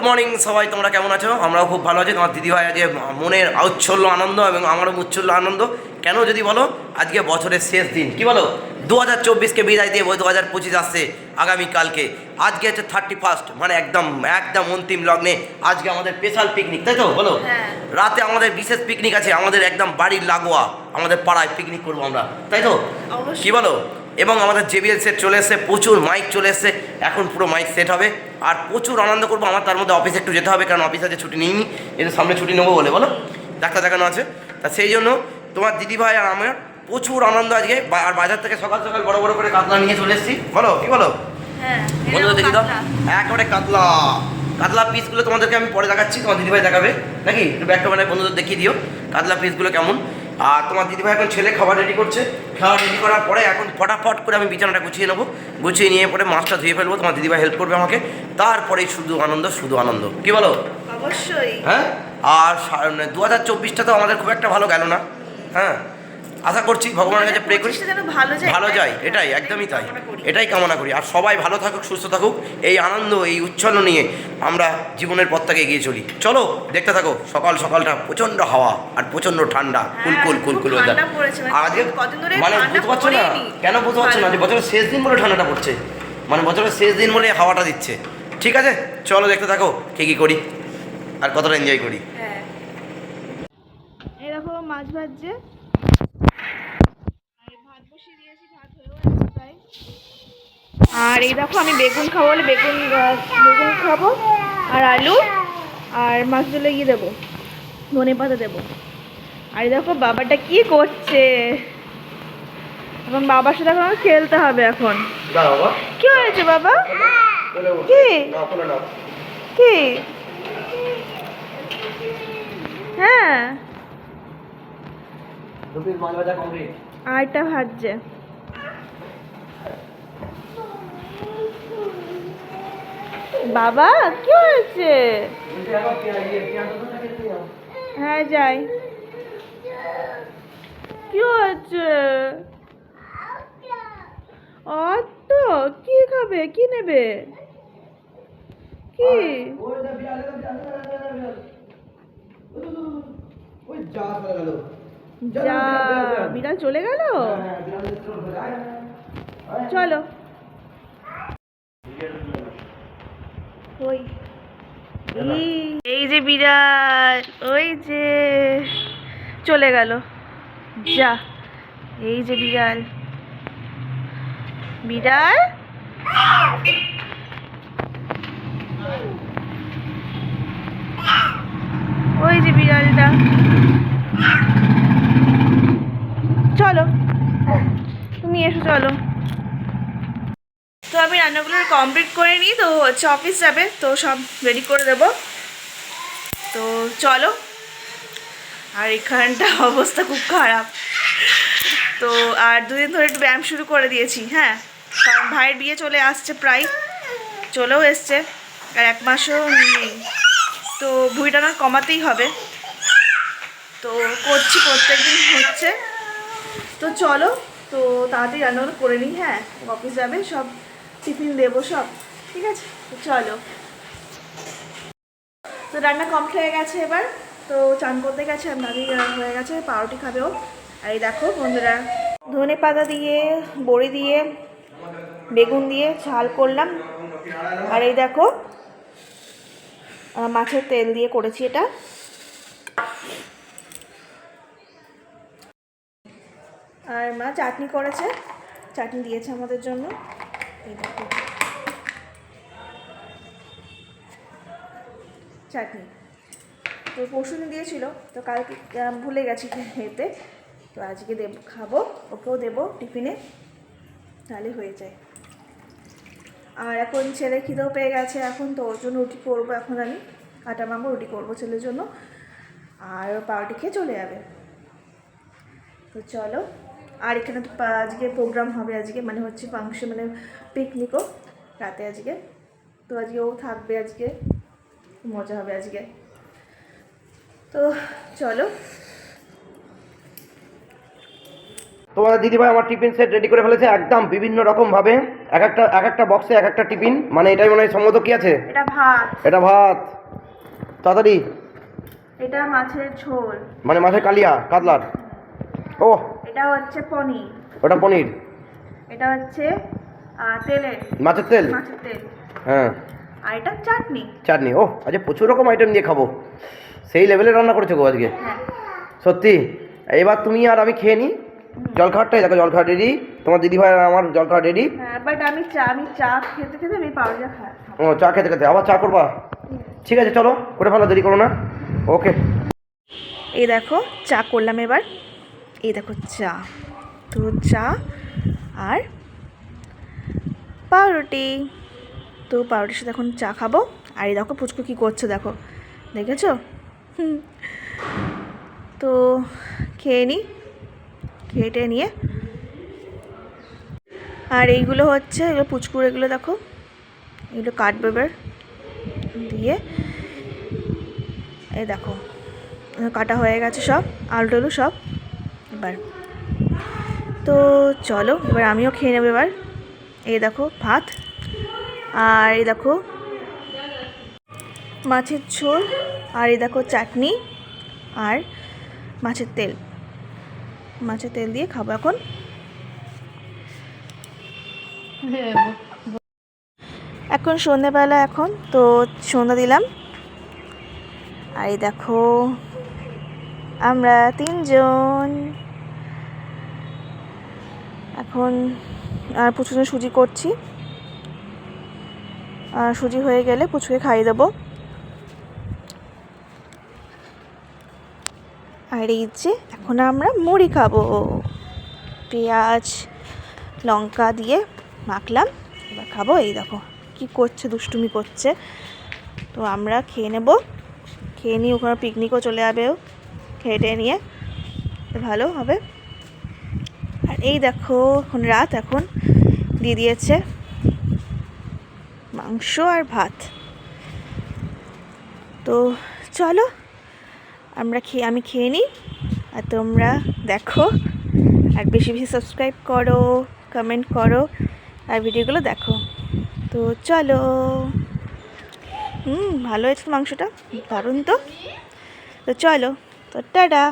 Good morning সবাই তোমরা কেমন আছো? আমরাও খুব ভালো আছি। তোমার দিদিভাই আজকে মনের ঔচ্ছল্য আনন্দ এবং আমারও উচ্ছল্য আনন্দ। কেন যদি বলো আজকে বছরের শেষ দিন। কি বলো? দু হাজার চব্বিশকে বিদায় দিয়ে দু হাজার পঁচিশ আসছে আগামীকালকে আজকে হচ্ছে থার্টি ফার্স্ট মানে একদম একদম অন্তিম লগ্নে। আজকে আমাদের স্পেশাল পিকনিক তাই তো? বলো। হ্যাঁ। রাতে আমাদের বিশেষ পিকনিক আছে আমাদের একদম বাড়ির লাগোয়া আমাদের পাড়ায় পিকনিক করব আমরা। তাই তো? কি বলো? এবং আমাদের জেবিএল সেট চলে এসছে প্রচুর মাইক চলে এসছে এখন পুরো মাইক সেট হবে। আর প্রচুর আনন্দ করব আমার তার মধ্যে অফিসে একটু যেতে হবে কারণ অফিসে আজকে ছুটি নিইনি এর সামনে ছুটি নেব বলে বলো? ডাক্তার দেখানো আছে। তা সেই জন্য তোমার দিদিভাই আর আমার প্রচুর আনন্দ আজকে আর বাজার থেকে সকাল সকাল বড় বড় করে কাতলা নিয়ে চলে এসেছি। বলো কি বলো? হ্যাঁ বন্ধুদের দেখি। একেবারে কাতলা। কাতলা পিসগুলো তোমাদেরকে আমি পরে দেখাচ্ছি তোমার দিদিভাই দেখাবে নাকি? একটু ব্যাগটা মানে বন্ধুদের দেখিয়ে দিও। কাতলা পিসগুলো কেমন? আর তোমার দিদিভাই এখন ছেলে খাবার রেডি করছে। খাবার রেডি করার পরে এখন ফটাফট করে আমি বিছানাটা গুছিয়ে নেব। গুছিয়ে নিয়ে পরে মাছটা ধুয়ে ফেলব। তোমার দিদিভাই হেল্প করবে আমাকে। তারপরে শুধু আনন্দ শুধু আনন্দ। কি বলো? অবশ্যই। হ্যাঁ? আর দু হাজার চব্বিশটা তো আমাদের খুব একটা ভালো গেল না। হ্যাঁ? আশা করছি ভগবানের কাছে প্রে করি। ভালো যায় এটাই একদমই তাই। এটাই কামনা করি। আর সবাই ভালো থাকুক সুস্থ থাকুক। এই আনন্দ এই উচ্ছন্ন নিয়ে আমরা জীবনের পথটাকে এগিয়ে চলি। চলো দেখতে থাকো। সকাল সকালটা প্রচণ্ড হাওয়া আর প্রচণ্ড ঠান্ডা। কুল কুল কুল কুল খুব weather। ঠান্ডা পড়েছে, মানে আজকে মানে বুঝতে পারছ না? কেন বুঝতে পারছ না? যে বছরের শেষ দিন বলে ঠান্ডাটা পড়ছে। মানে বছরের শেষ দিন বলে হাওয়াটা দিচ্ছে। ঠিক আছে? চলো দেখতে থাকো। কী কী করি? আর কতটা এনজয় করি? হ্যাঁ। এই দেখো মাছ ভাজছে আর ভাত বসিয়ে দিয়েছি ভাত হয়েও গেছে প্রায় আর এই দেখো আমি বেগুন খাব বলে বেগুন বেগুন খাব আর আলু আর মাছ গিয়ে দেবো ধনে পাতা দেবো। আর এই দেখো বাবাটা কি করছে? এখন বাবার সাথে এখন খেলতে হবে এখন। বাবা। কি হয়েছে বাবা? কি? কি? হ্যাঁ। আরটা ভাজছে। বাবা, কি হয়েছে? হ্যাঁ যাই। কি হয়েছে? অত, কি খাবে? কি নেবে? কি? যা, বিড়াল চলে গেল? চলো। ওই। এই- যে বিড়াল ওই যে। চলে গেল। যা এই যে বিড়াল। বিড়াল? ওই যে বিড়ালটা। চলো। তুমি এসো চলো। আমি রান্নাগুলো কমপ্লিট করে নিই, তো হচ্ছে অফিস যাবে, তো সব রেডি করে দেবো। তো চলো। আর এখানটা অবস্থা খুব খারাপ। তো আর দুদিন ধরে একটু ব্যায়াম শুরু করে দিয়েছি হ্যাঁ? কারণ ভাইয়ের বিয়ে চলে আসছে প্রায়, চলেও এসছে, আর এক মাসও নেই। তো ভুঁড়িটা আমার কমাতেই হবে। তো করছি, প্রত্যেকদিন হচ্ছে। তো চলো, তো তাড়াতাড়ি রান্নাগুলো করে নিই হ্যাঁ? অফিস যাবে, সব টিফিন দেবো সব, ঠিক আছে? চলো। তো রান্না কমপ্লিট হয়ে গেছে এবার। তো চান করতে গেছে আর হয়ে গেছে, পাউরুটি খাবেও আর এই দেখো বন্ধুরা, ধনে পাতা দিয়ে, বড়ি দিয়ে, বেগুন দিয়ে ঝাল করলাম। আর এই দেখো মাছের তেল দিয়ে করেছি এটা। আর মা চাটনি করেছে, চাটনি দিয়েছে আমাদের জন্য। চাটনি। তো পরশু দিন দিয়েছিল, তো কালকে ভুলে গেছি খেতে। তো আজকে দেব, খাব, ওকেও দেবো টিফিনে, তাহলে হয়ে যায়। আর এখন ছেলে খিদেও পেয়ে গেছে, এখন তো ওর জন্য রুটি করব এখন আমি, আটা মামো রুটি করব ছেলের জন্য। আর পাউরুটি খেয়ে চলে যাবে। তো চলো আর এখানে তো আজকে প্রোগ্রাম হবে আজকে মানে হচ্ছে ফাংশন মানে পিকনিকও রাতে আজকে। তো আজকে ও থাকবে আজকে মজা হবে আজকে। তো চলো। তোমাদের দিদিভাই আমার টিফিন সেট রেডি করে ফেলেছে একদম বিভিন্ন রকমভাবে। এক একটা এক একটা বক্সে এক একটা টিফিন মানে এটাই মনে হয় সম্মত কি আছে? এটা ভাত। এটা ভাত। তাড়াতাড়ি। এটা মাছের ঝোল। মানে মাছের কালিয়া কাতলার। ও এটা হচ্ছে পনির। ওটা পনির? এটা হচ্ছে তেলের। মাছের তেল? মাছের তেল। হ্যাঁ। আর এটা চাটনি। চাটনি? ও আচ্ছা প্রচুর রকম আইটেম দিয়ে খাব। সেই লেভেলে রান্না করেছ গো আজকে? হ্যাঁ। সত্যি? এবার তুমি আর আমি খেয়ে নিই জলখাবারটাই দেখো জলখাবার রেডি তোমার দিদি ভাই আর আমার জলখাবার রেডি বাট আমি চা আমি চা খেতে খেতে আমি পাউডার খাই ও চা খেতে খেতে। আবার চা করবা? ঠিক আছে চলো। করে ফেলো দেরি করো না। ওকে। এই দেখো চা করলাম এবার। এই দেখো চা। তো চা আর পাউরুটি। তো পাউরুটির সাথে এখন চা খাব। আর এই দেখো পুচকু কী করছে দেখো। দেখেছ। তো খেয়ে নিই খেয়ে নিয়ে। আর এইগুলো হচ্ছে এগুলো পুচকুর এগুলো দেখো। এগুলো কাটবে এবার দিয়ে। এই দেখো। কাটা হয়ে গেছে সব আলু টালু সব। এবার তো চলো, এবার আমিও খেয়ে নেব এবার। এই দেখো ভাত, আর এই দেখো মাছের ঝোল, আর এই দেখো চাটনি, আর মাছের তেল। মাছের তেল দিয়ে খাব এখন। এখন সন্ধেবেলা এখন, তো সন্ধ্যা দিলাম। আর এই দেখো, আমরা তিনজন। এখন, আর পুচুকে সুজি করছি। আর সুজি হয়ে গেলে পুচুকে খাইয়ে দেবো। আর এই যে, এখন আমরা মুড়ি খাব। পেঁয়াজ, লঙ্কা দিয়ে মাখলাম। এবার খাব, এই দেখো কি করছে, দুষ্টুমি করছে। তো আমরা খেয়ে নেব। খেয়ে নিয়ে ওখানে পিকনিকও চলে যাবে ও, খেয়ে টেয়ে নিয়ে। ভালো হবে। এই দেখো, এখন রাত এখন দিয়ে দিয়েছে মাংস আর ভাত। তো চলো, আমরা খেয়ে, আমি খেয়ে নিই আর তোমরা দেখো। আর বেশি বেশি সাবস্ক্রাইব করো কমেন্ট করো আর ভিডিওগুলো দেখো। তো চলো। হুম, ভালো হয়েছে মাংসটা, দারুণ তো। তো চলো, তো টাটা।